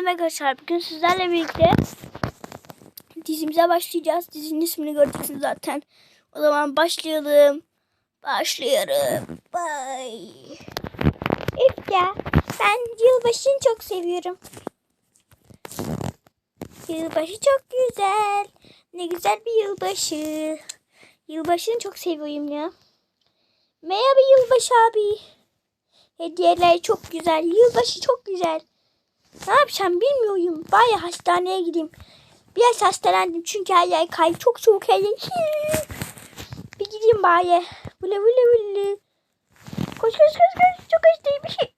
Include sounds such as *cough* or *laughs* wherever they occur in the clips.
merhaba arkadaşlar. Bugün sizlerle birlikte dizimize başlayacağız. Dizinin ismini göreceksiniz zaten. O zaman başlayalım. Başlıyorum. Bye. İfya. Ben yılbaşını çok seviyorum. Yılbaşı çok güzel. Ne güzel bir yılbaşı. Yılbaşını çok seviyorum ya. Merhaba yılbaşı abi. Hediyeler çok güzel. Yılbaşı çok güzel. Ne yapacağım bilmiyorum. Bari hastaneye gideyim. Biraz hastalandım çünkü her yer kay. Çok soğuk her yer. *laughs* Bir gideyim bari. Vılı vılı vılı. Koş koş koş koş. Çok hastayım.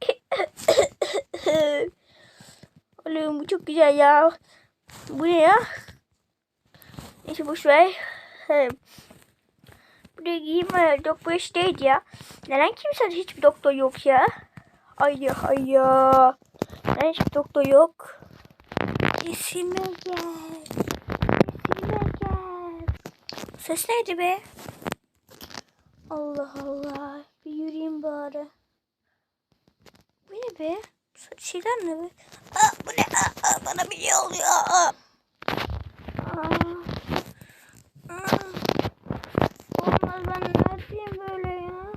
*laughs* Oğlum bu çok güzel ya. Bu ne ya? Neyse boş ver. Buraya gideyim. Doktor işteydi ya. Neden kimsede hiçbir doktor yok ya? Ay ya ay ya. Neden hiçbir doktor yok? İsime gel. İsime gel. Ses neydi be? Allah Allah. Bir yürüyeyim bari. Bu ne be? Şeyler ne be? Aa, bu ne? Aa, bana bir şey oluyor. Aa. Olmaz ben ne yapayım böyle ya?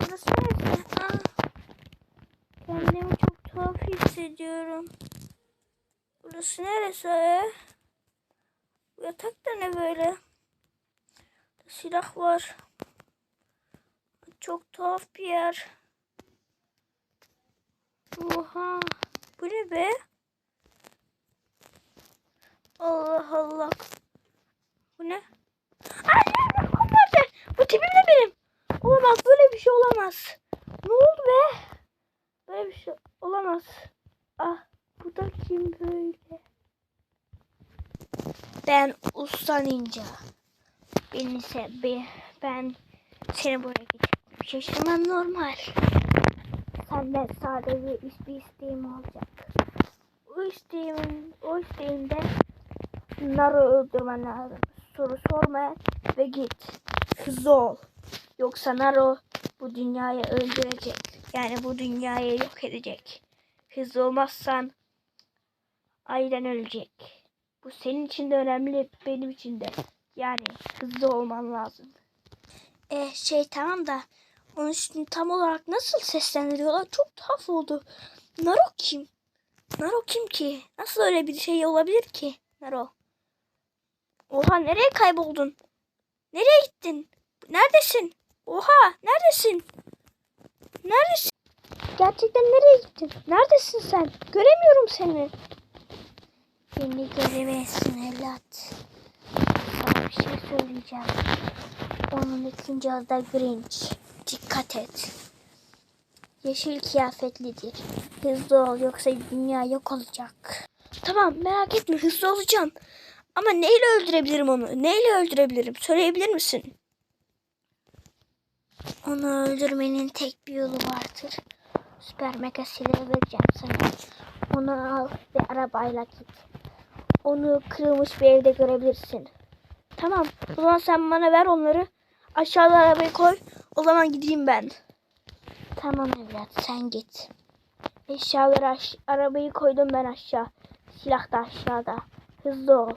Burası neresi? Aa. Kendimi çok tuhaf hissediyorum. Burası neresi? Bu yatak da ne böyle? Silah var. Çok tuhaf bir yer. Oha. Bu ne be? Allah Allah. Bu ne? Nerede? Bu tipim ne benim? Olamaz. Böyle bir şey olamaz. Ne oldu be? Böyle bir şey olamaz. Ah bu da kim böyle? Ben usta ninja. Beni se be, ben seni buraya getirdim. Şaşırman normal. Senden sadece bir isteğim olacak. O isteğimin, o isteğimde Naru öldürmen lazım. Soru sorma ve git. Hızlı ol. Yoksa Naru bu dünyayı öldürecek. Yani bu dünyayı yok edecek. Hızlı olmazsan ailen ölecek. Bu senin için de önemli, benim için de. Yani hızlı olman lazım. E şey tamam da onun için tam olarak nasıl seslendiriyorlar? Çok tuhaf oldu. Naro kim? Naro kim ki? Nasıl öyle bir şey olabilir ki? Naro. Oha nereye kayboldun? Nereye gittin? Neredesin? Oha neredesin? Neredesin? Gerçekten nereye gittin? Neredesin sen? Göremiyorum seni. Beni göremezsin evlat. Sana bir şey söyleyeceğim. Onun ikinci adı da Grinch. Dikkat et. Yeşil kıyafetlidir. Hızlı ol yoksa dünya yok olacak. Tamam merak etme hızlı olacağım. Ama neyle öldürebilirim onu? Neyle öldürebilirim? Söyleyebilir misin? Onu öldürmenin tek bir yolu vardır. Süper mega silahı vereceğim sana. Onu al ve arabayla git. Onu kırılmış bir evde görebilirsin. Tamam. O zaman sen bana ver onları. Aşağıda arabayı koy. O zaman gideyim ben. Tamam evlat sen git. Eşyaları aş- arabayı koydum ben aşağı. Silah da aşağıda. Hızlı ol.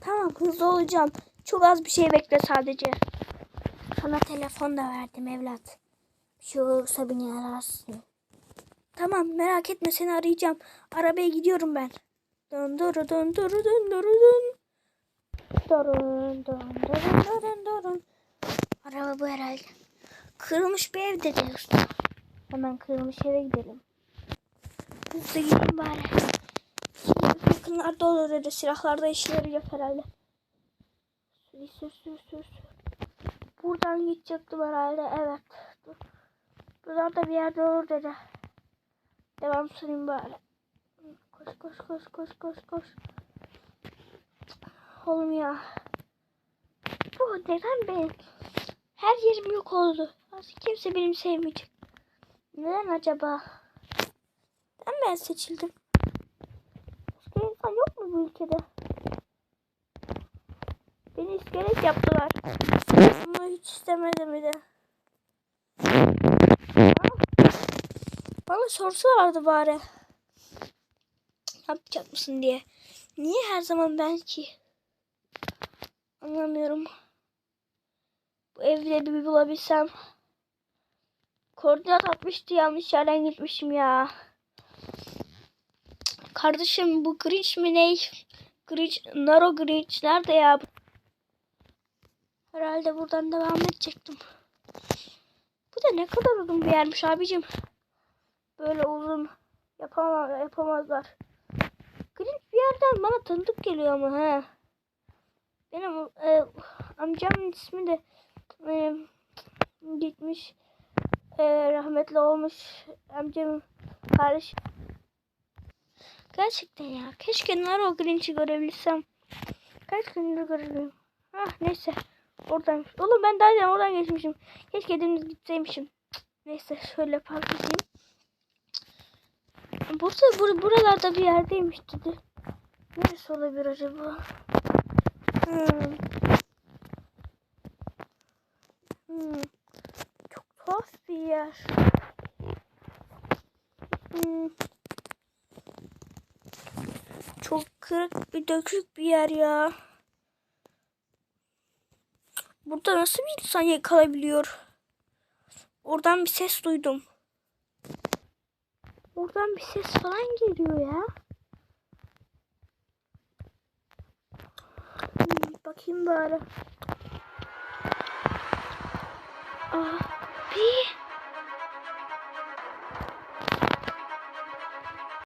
Tamam hızlı olacağım. Çok az bir şey bekle sadece. Sana telefon da verdim evlat. Bir şey olursa beni ararsın. Tamam merak etme seni arayacağım. Arabaya gidiyorum ben. Dön dön dön dön dön dön dön. Durun, durun, durun, durun, durun. Araba bu herhalde. Kırılmış bir ev dedi usta. Hemen kırılmış eve gidelim. Hızlı gideyim bari. Yakınlarda olur dedi. Silahlarda işe yarayacak herhalde. Sür, sür, sür, sür. Buradan gidecektim herhalde. Evet. Dur. Buradan da bir yerde olur dedi. Devam süreyim bari. Koş, koş, koş, koş, koş, koş. Oğlum ya. Bu neden ben? Her yerim yok oldu. Artık kimse benim sevmeyecek. Neden acaba? Neden ben seçildim? Başka insan yok mu bu ülkede? Beni iskelet yaptılar. Ama hiç istemedim bir de. Bana sorsalardı bari. yapacak mısın diye. Niye her zaman ben ki? Anlamıyorum. Bu evde bir bulabilsem. Koordinat atmıştı yanlış yerden gitmişim ya. Kardeşim bu Grinch mi ne? Grinch, Naro Grinch nerede ya? Herhalde buradan devam edecektim. Bu da ne kadar uzun bir yermiş abicim. Böyle uzun yapamaz, yapamazlar. Grinch bir yerden bana tanıdık geliyor ama he. Benim e, amcamın ismi de e, gitmiş e, rahmetli olmuş amcamın kardeşi. Gerçekten ya. Keşke Naro Grinch'i görebilsem. Kaç gündür göremiyorum. Ah neyse. Oradan. Oğlum ben daha önce oradan geçmişim. Keşke dümdüz gitseymişim. Neyse şöyle park edeyim. Bursa bur buralarda bir yerdeymiş dedi. Neresi olabilir acaba? Hmm. Hmm. Çok tuhaf bir yer. Hmm. Çok kırık bir dökük bir yer ya. Burada nasıl bir insan yakalayabiliyor? Oradan bir ses duydum. Oradan bir ses falan geliyor ya. Bakayım bari. Ah.